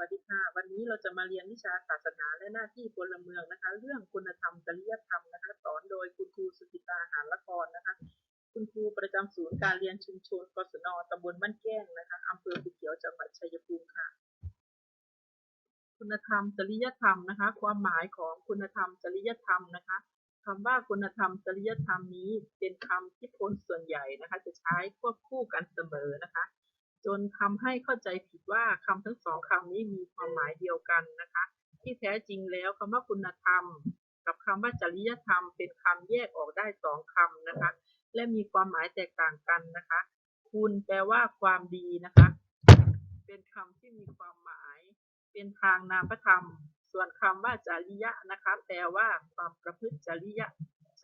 วัสดีค่ะ วันนี้เราจะมาเรียนวิชาศาสนาและหน้าที่พลเมืองนะคะ เรื่องคุณธรรมจริยธรรมนะคะ สอนโดยคุณครูสุกิตาหารละครนะคะ คุณครูประจำศูนย์การเรียนชุมชนกศนตำบลบ้านแก้งนะคะอำเภอภูเขียวจังหวัดชัยภูมิค่ะ คุณธรรมจริยธรรมนะคะ ความหมายของคุณธรรมจริยธรรมนะคะคำว่าคุณธรรมจริยธรรมนี้เป็นคำที่คนส่วนใหญ่นะคะ จะใช้ควบคู่กันเสมอนะคะ จนทำให้เข้าใจผิดว่าคำทั้งสองคำนี้มีความหมายเดียวกันนะคะ ที่แท้จริงแล้วคำว่าคุณธรรม กับคำว่าจริยธรรม เป็นคำแยกออกได้สองคำนะคะ และมีความหมายแตกต่างกันนะคะ คุณแปลว่าความดีนะคะ เป็นคำที่มีความหมาย เป็นทางนามธรรม ส่วนคำว่าจริยะนะคะ แปลว่าความประพฤติจริยะ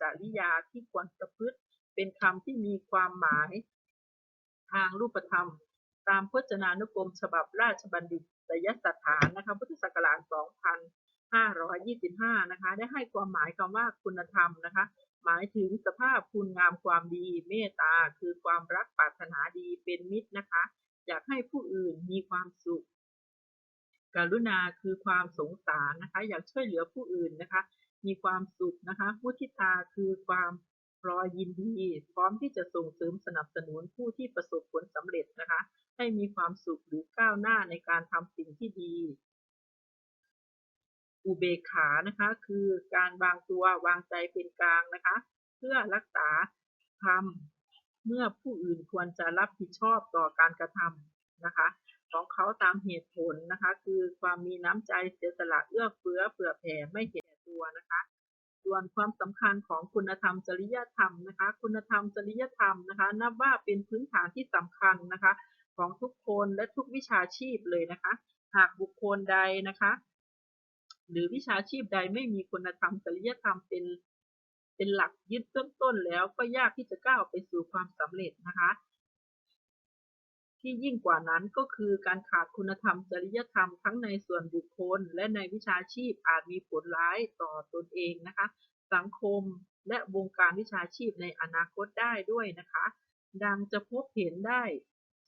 จริยาที่ควรประพฤติ เป็นคำที่มีความหมาย ทางรูปธรรม ตามพจนานุกรมฉบับราชบัณฑิตยสถานนะคะพุทธศักราช 2525 นะคะ ได้ให้ความหมายคำว่าคุณธรรมนะคะ หมายถึงสภาพคุณงามความดี เมตตา คือความรักปรารถนาดีเป็นมิตรนะคะ อยากให้ผู้อื่นมีความสุข กรุณาคือความสงสารนะคะ อยากช่วยเหลือผู้อื่นนะคะ มีความสุขนะคะมุทิตาคือความ รอยินดี พร้อมที่จะส่งเสริมสนับสนุนผู้ที่ประสบผลสำเร็จนะคะให้มีความสุขหรือก้าวหน้าในการทำสิ่งที่ดี อุเบกขานะคะคือการวางตัววางใจเป็นกลางนะคะ เพื่อรักษาธรรมเมื่อผู้อื่นควรจะรับผิดชอบต่อการกระทำนะคะ ของเขาตามเหตุผลนะคะ คือความมีน้ำใจเสียสละเอื้อเฟื้อเผื่อแผ่ไม่เห็นแก่ตัวนะคะ ส่วนความสำคัญของคุณธรรมจริยธรรมนะคะ คุณธรรมจริยธรรมนะคะนับว่าเป็นพื้นฐานที่สำคัญนะคะ ของทุกคนและทุกวิชาชีพเลยนะคะ หากบุคคลใดนะคะ หรือวิชาชีพใดไม่มีคุณธรรมจริยธรรมเป็นเป็นหลักยึดเบื้องต้นแล้วก็ยากที่จะก้าวไปสู่ความสำเร็จนะคะ ที่ยิ่งกว่านั้นก็คือการขาดคุณธรรมจริยธรรมทั้งในส่วนบุคคล และในวิชาชีพอาจมีผลร้ายต่อตนเองนะคะ สังคมและวงการวิชาชีพในอนาคตได้ด้วยนะคะ ดังจะพบเห็นได้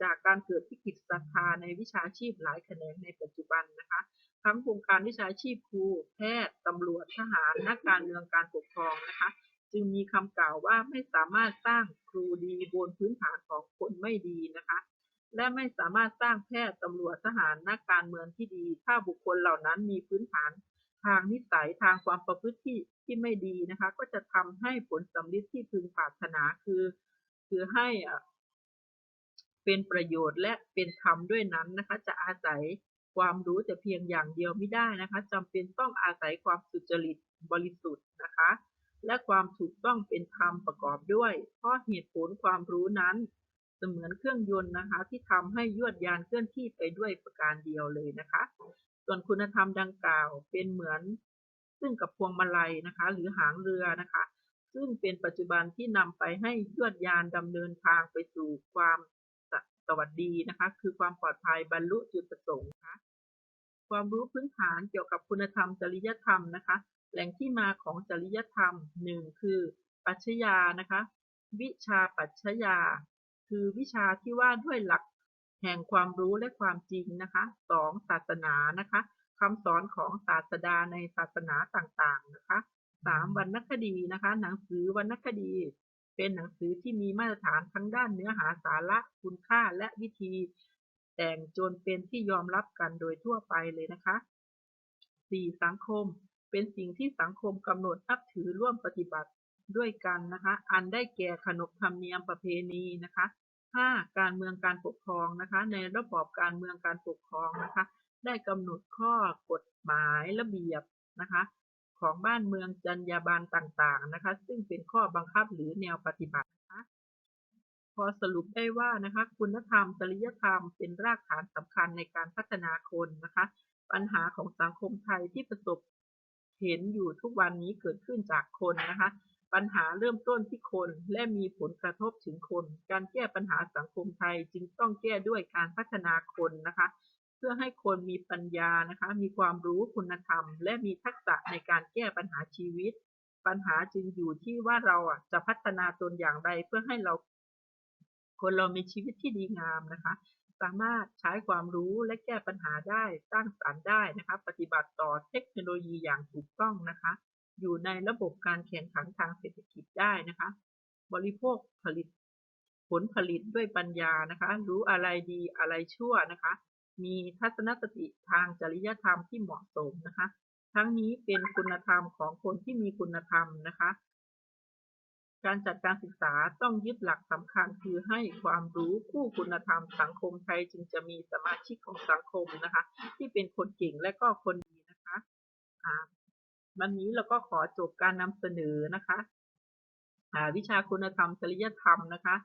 จากการเกิดวิกฤตศรัทธาในวิชาชีพหลายแขนงในปัจจุบันนะคะ ทั้งวงการวิชาชีพครูแพทย์ตำรวจทหารนักการเมืองการปกครองนะคะ จึงมีคำกล่าวว่าไม่สามารถสร้างครูดีบนพื้นฐานของคนไม่ดีนะคะ และไม่สามารถสร้างแพทย์ตำรวจทหารนักการเมืองที่ดี ถ้าบุคคลเหล่านั้นมีพื้นฐานทางนิสัยทางความประพฤติที่ที่ไม่ดีนะคะ ก็จะทำให้ผลสำเร็จที่พึงปรารถนาคือ คือให้อะเป็นประโยชน์และเป็นธรรมด้วยนั้นนะคะ จะอาศัยความรู้แต่เพียงอย่างเดียวไม่ได้นะคะจำเป็นต้องอาศัยความสุจริตบริสุทธิ์นะคะ และความถูกต้องเป็นธรรมประกอบด้วย เพราะเหตุผลความรู้นั้น เสมือนเครื่องยนต์นะคะ ที่ทำให้ยวดยานเคลื่อนที่ไปด้วยประการเดียวเลยนะคะ ส่วนคุณธรรมดังกล่าวเป็นเหมือน ซึ่งกับพวงมาลัยนะคะ หรือหางเรือนะคะ ซึ่งเป็นปัจจุบันที่นำไปให้ยวดยานดำเนินทางไปสู่ความสสวัสดีนะคะ คือความปลอดภัยบรรลุจุดประสงค์นะคะความรู้พื้นฐานเกี่ยวกับคุณธรรมจริยธรรมนะคะ แหล่งที่มาของจริยธรรมหนึ่งคือปรัชญานะคะ วิชาปรัชญา คือวิชาที่ว่าด้วยหลักแห่งความรู้และความจริงนะคะสองศาสนานะคะคำสอนของศาสดาในศาสนาต่างๆนะคะสามวรรณคดีนะคะ หนังสือวรรณคดี เป็นหนังสือที่มีมาตรฐานทั้งด้านเนื้อหาสาระคุณค่าและวิธี แต่งจนเป็นที่ยอมรับกันโดยทั่วไปเลยนะคะ 4. สังคม เป็นสิ่งที่สังคมกำหนดนับถือร่วมปฏิบัติ ด้วยกันนะคะอันได้แก่ขนบธรรมเนียมประเพณีนะคะ 5. การเมืองการปกครองนะคะในระบอบการเมืองการปกครองนะคะได้กำหนดข้อกฎหมายระเบียบนะคะของบ้านเมืองจรรยาบรรณต่างๆนะคะซึ่งเป็นข้อบังคับหรือแนวปฏิบัตินะคะพอสรุปได้ว่านะคะคุณธรรมจริยธรรมเป็นรากฐานสำคัญในการพัฒนาคนนะคะปัญหาของสังคมไทยที่ประสบเห็นอยู่ทุกวันนี้เกิดขึ้นจากคนนะคะ ปัญหาเริ่มต้นที่คน และมีผลกระทบถึงคน การแก้ปัญหาสังคมไทยจึงต้องแก้ด้วยการพัฒนาคนนะคะ เพื่อให้คนมีปัญญานะคะ มีความรู้คุณธรรม และมีทักษะในการแก้ปัญหาชีวิต ปัญหาจึงอยู่ที่ว่าเราอะจะพัฒนาตนอย่างไรเพื่อให้เรา คนเรามีชีวิตที่ดีงามนะคะ สามารถใช้ความรู้และแก้ปัญหาได้สร้างสรรค์ได้นะคะ ปฏิบัติต่อเทคโนโลยีอย่างถูกต้องนะคะ อยู่ในระบบการแข่งขันทางเศรษฐกิจได้นะคะ บริโภคผลิตผลผลิตด้วยปัญญานะคะ รู้อะไรดีอะไรชั่วนะคะ มีทัศนคติทางจริยธรรมที่เหมาะสมนะคะ ทั้งนี้เป็นคุณธรรมของคนที่มีคุณธรรมนะคะ การจัดการศึกษาต้องยึดหลักสำคัญคือให้ความรู้คู่คุณธรรมสังคมไทยจึงจะมีสมาชิกของสังคมนะคะ ที่เป็นคนเก่งและก็คนดีนะคะ วันนี้เราก็ขอจบการนำเสนอนะคะวิชาคุณธรรมจริยธรรมนะคะ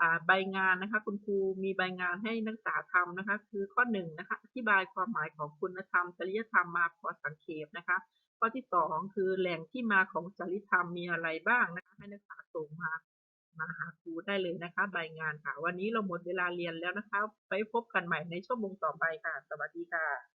อ่าใบงานนะคะ คุณครูมีใบงานให้นักศึกษาทำนะคะ คือข้อหนึ่งนะคะอธิบายความหมายของคุณธรรมจริยธรรมมาพอสังเขปนะคะ ข้อที่สองคือแหล่งที่มาของจริยธรรมมีอะไรบ้างนะคะให้นักศึกษาส่งมามาหาครูได้เลยนะคะ ใบงานค่ะ วันนี้เราหมดเวลาเรียนแล้วนะคะ ไปพบกันใหม่ในชั่วโมงต่อไปค่ะ สวัสดีค่ะ